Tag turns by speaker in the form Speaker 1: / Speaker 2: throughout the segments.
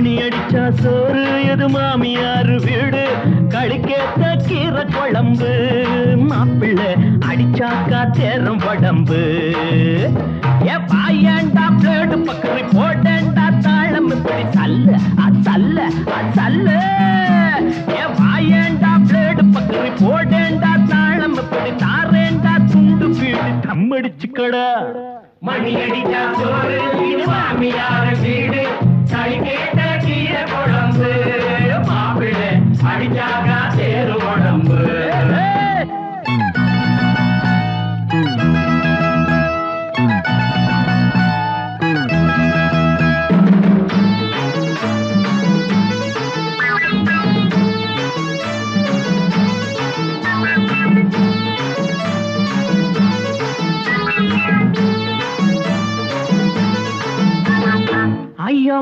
Speaker 1: மணி அடிச்சா சோறு எது மாமியார் வீடு? களிக்கேத்த கீரை குழம்பு. மாப்பிள்ளை அடிச்சாக்கா தேரம் உடம்பு. ஏ பாயாண்டா பிளேடு பக்கரி போட்டேன்டா தாளம் இப்படி தல்ல அத்தல்ல அத்தல்ல ஏ பாயாண்டா பிளேடு பக்கரி போட்டேன்டா தாளம் இப்படி தாரேண்டா துண்டு பீடு தம்மடிச்சுக்கடா மணி அடிச்சா சோறு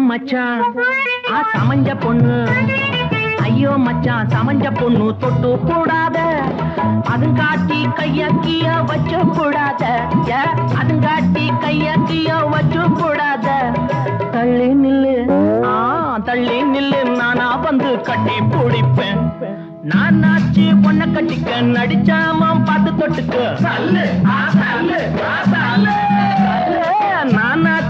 Speaker 1: மச்சான் ஆ சமஞ்ச பொண்ணு. ஐயோ மச்சான் சமஞ்ச பொண்ணு தொட்டு கூடாத அதுங்காட்டி கையக்கிய வச்சு கூடாத ஏ, அதுங்காட்டி கையக்கிய வச்சு கூடாத தள்ளி நில்லு. ஆ தள்ளி நில்லு. நானா வந்து கட்டி பிடிப்பேன். நான் நாச்சி பொண்ண கட்டிக்க நடிச்சாம பார்த்து தொட்டுக்க.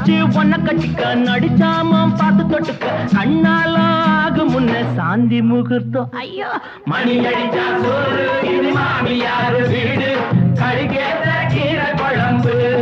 Speaker 1: வச்சு ஒன்ன கட்டிக்க நடிச்சாம பார்த்து தொட்டுக்க. கண்ணால ஆகு முன்ன சாந்தி முகூர்த்தம். ஐயோ. மணி அடிச்சா சோறு இது மாமியார் வீடு? கழிகேத்த கீரை குழம்பு.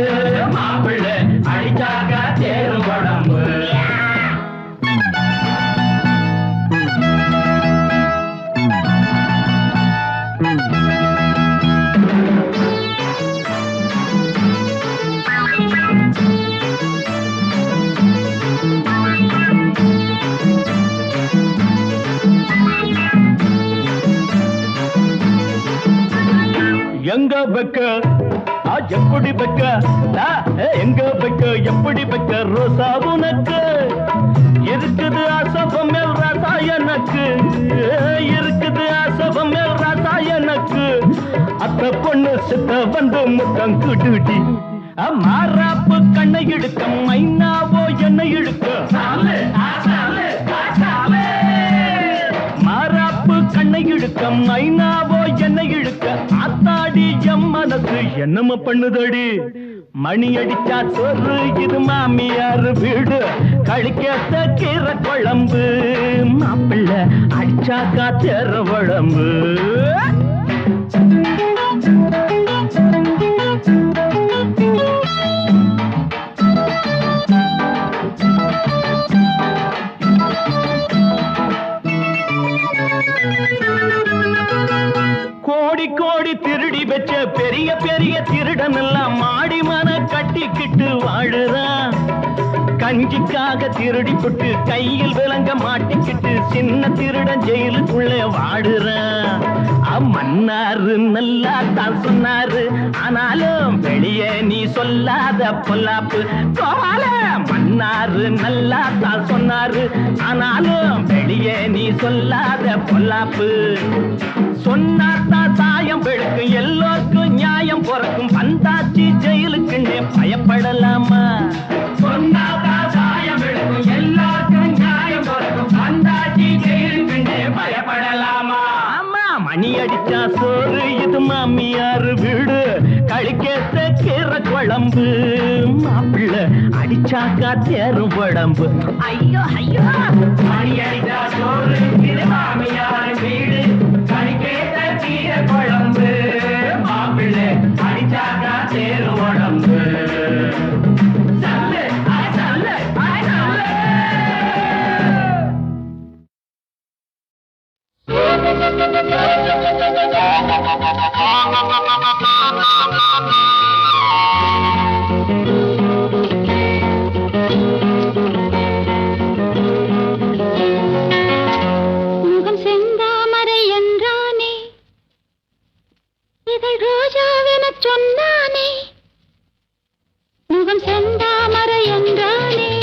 Speaker 1: வைக்க எப்படி வைக்க எங்க வைக்க எப்படி வைக்க ரோசா உனக்கு. இருக்குது அசபம் மேல் ராசா எனக்கு இருக்குது அசபம் மேல் ராசா எனக்கு. அத்த பொண்ணு சித்த வந்து முத்தம் குடுடி. மாறாப்பு கண்ணை இழுக்க மைனாவோ என்னை இழுக்க. மாறாப்பு கண்ணை இழுக்க மைனாவோ என்னம பண்ணுதடி? மணி அடிச்சா சோறு இது மாமியார் வீடு. கழிக்க கீரை குழம்பு மாப்பிள்ள அடிச்சா தேர குழம்பு. கஞ்சிக்காக திருடி புட்டு கையில் விளங்க மாட்டிக்கிட்டு சின்ன திருடன் ஜெயிலுக்குள்ளே வாடுறான். மன்னாரு நல்லா தான் சொன்னாரு ஆனாலும் வெளியே நீ சொல்லாத பொல்லாப்பு. கோவால மன்னாரு நல்லா தான் சொன்னாரு ஆனாலும் வெளியே நீ சொல்லாத பொல்லாப்பு. சொன்னாத்தான் சாயம் அடிச்சாக்கா தேரும் உடம்பு. ஐயோ ஐயோ. வீடு குழம்பு மாப்பிள்ளை அடிச்சாக்கா தேரும் உடம்பு சல்லு ஆ
Speaker 2: ரோஜாவெனச் சொன்னானே. முகம் செந்தாமரை என்றானே.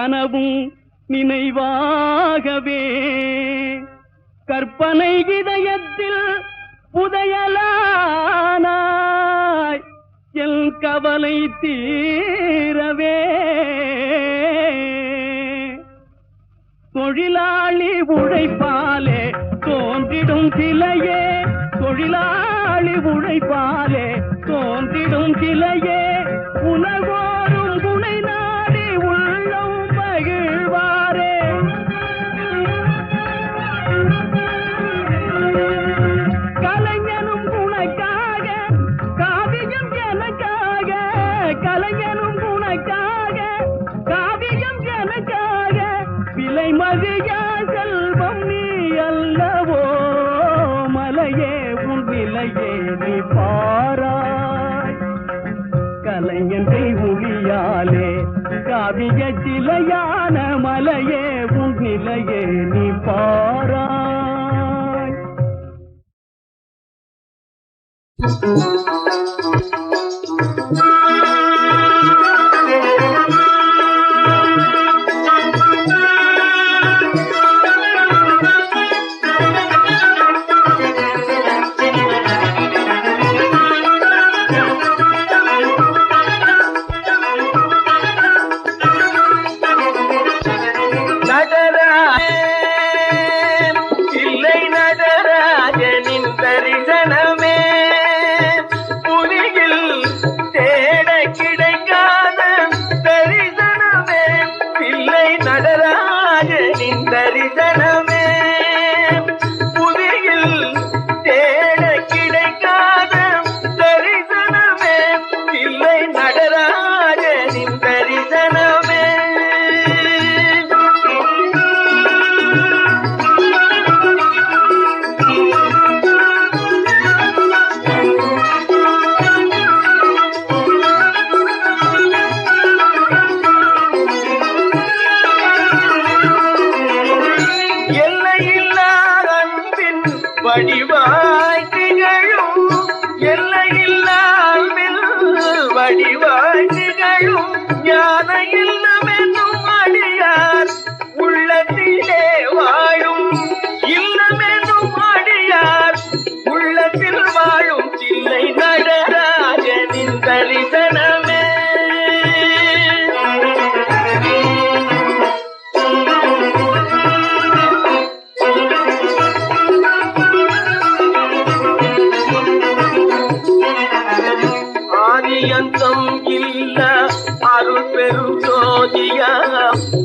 Speaker 3: கனவும் நினைவாகவே. கற்பனை இதயத்தில் புதையலானாய். என் கவலை தீரவே. தொழிலாளி உழைப்பாலே தோன்றிடும் சிலையே. தொழிலாளி உழைப்பாலே தோன்றிடும் சிலையே. உணவோ கலைஞனை ஒளியாலே காவிய சிலையான மலையே உன் நிலையே நீ பாராய்
Speaker 4: you. வடிவாய் திகழும் எல்லையில்லா வடிவாய் திகழும் ஞான இல்லமென்னும்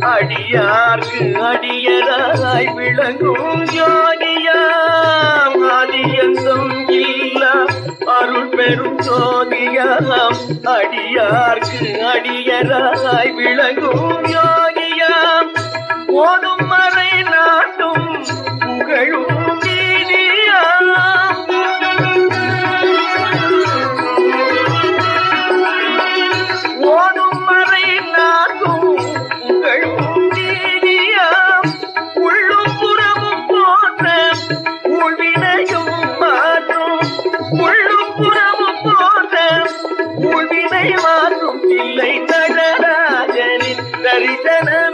Speaker 4: அடியார்க்கு அடியராய் விளங்கும் ஜோதியா ஆதியந்தம் இல்ல அருள் பெரும் ஜோதியா அடியார்க்கு அடியராய் விளங்கும் ஜோதியா ஓடும் மறை நாட்டும் புகழும் உள்வினை இல்லை நடராஜனின் தரிசனமே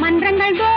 Speaker 5: மன்றங்கள் தோ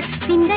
Speaker 5: assim